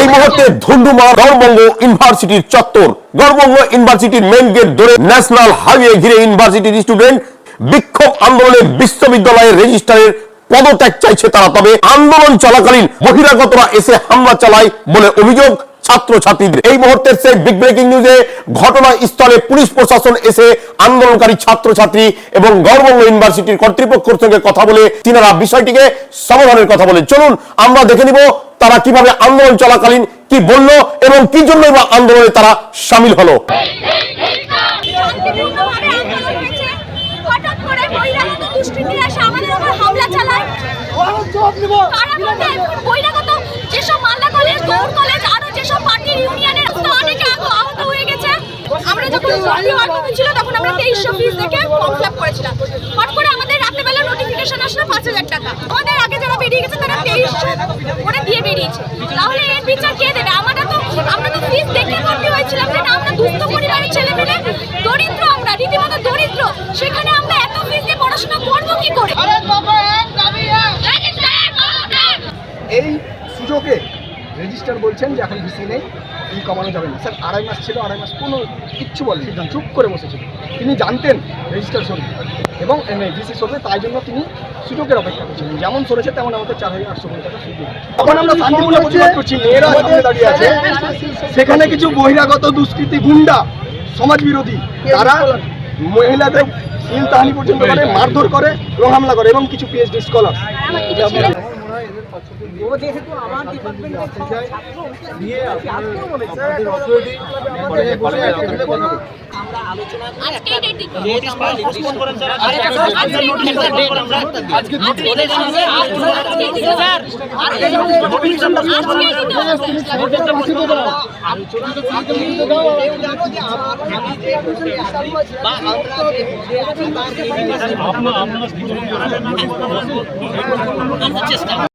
এই মুহূর্তে ধুন্ডুমা গড়বঙ্গ ইউনিভার্সিটির চত্বর। গড়বঙ্গ ইউনিভার্সিটির মেন গেট ধরে ন্যাশনাল হাইওয়ে ঘিরে ইউনিভার্সিটির স্টুডেন্ট বিক্ষোভ আন্দোলনে বিশ্ববিদ্যালয়ের রেজিস্ট্রারের পদত্যাগ চাইছে তারা, তবে আন্দোলন চলাকালীন বহিরাগতরা এসে হামলা চালায় বলে অভিযোগ ছাত্র ছাত্রীদের এই মুহূর্তের সেই বিগ ব্রেকিং নিউজে ঘটনাস্থলে পুলিশ প্রশাসন এসে আন্দোলনকারী ছাত্র ছাত্রী এবং গৌরবঙ্গ ইউনিভার্সিটির কর্তৃপক্ষের সঙ্গে কথা বলে তিনারা বিষয়টিকে সমাধানের কথা বলে চলুন, আমরা দেখে নিব তারা কীভাবে আন্দোলন চলাকালীন কি বলল এবং কি জন্য বা আন্দোলনে তারা সামিল হলো। দুষ্কৃতীরা আমাদের উপর হামলা তখন আমরা রাত্রেবেলা নোটিফিকেশন আসলো পাঁচ হাজার টাকা। বেরিয়ে গেছে, তারা বেরিয়েছে। তাহলে এর বিচার কে দেবে আমরা তো আমরা তো ফিস দেখে ভর্তি হয়েছিলাম যেটা আমরা দুস্থ পরিবারের ছেলে মেয়ে দরিদ্র আমরা রীতিমতো দরিদ্র সেখানে আমরা এত ফিস দিয়ে পড়াশোনা করব কি করে এই সুযোগে রেজিস্টার বলছেন যে এখন ভিসি নেই এই কমানো যাবে না। স্যার আড়াই মাস ছিল আড়াই মাস কোনো কিচ্ছু বলেন চুপ করে বসেছিল। তিনি জানতেন রেজিস্টার সরবে এবং ভিসি সরবে তাই জন্য তিনি সুযোগের অপেক্ষা করছিলেন। যেমন সরেছে তেমন আমাদের চার হাজার আটশো কোটি টাকা সুযোগ তখন আমরা শান্তিপূর্ণ প্রতিবাদ করছি মেয়েরা সামনে দাঁড়িয়ে আছে। সেখানে কিছু বহিরাগত দুষ্কৃতী গুন্ডা সমাজ বিরোধী তারা মহিলাদের চিন্তাহানি পর্যন্ত করে মারধর করে এবং হামলা করে এবং কিছু পিএইচডি স্কলার ও যেহেতু আমার ডিপার্টমেন্টের ছাত্র দিয়ে আপনাদের অথরিটি আমরা আলোচনা আজকেই ডেট দিতে আলোচনা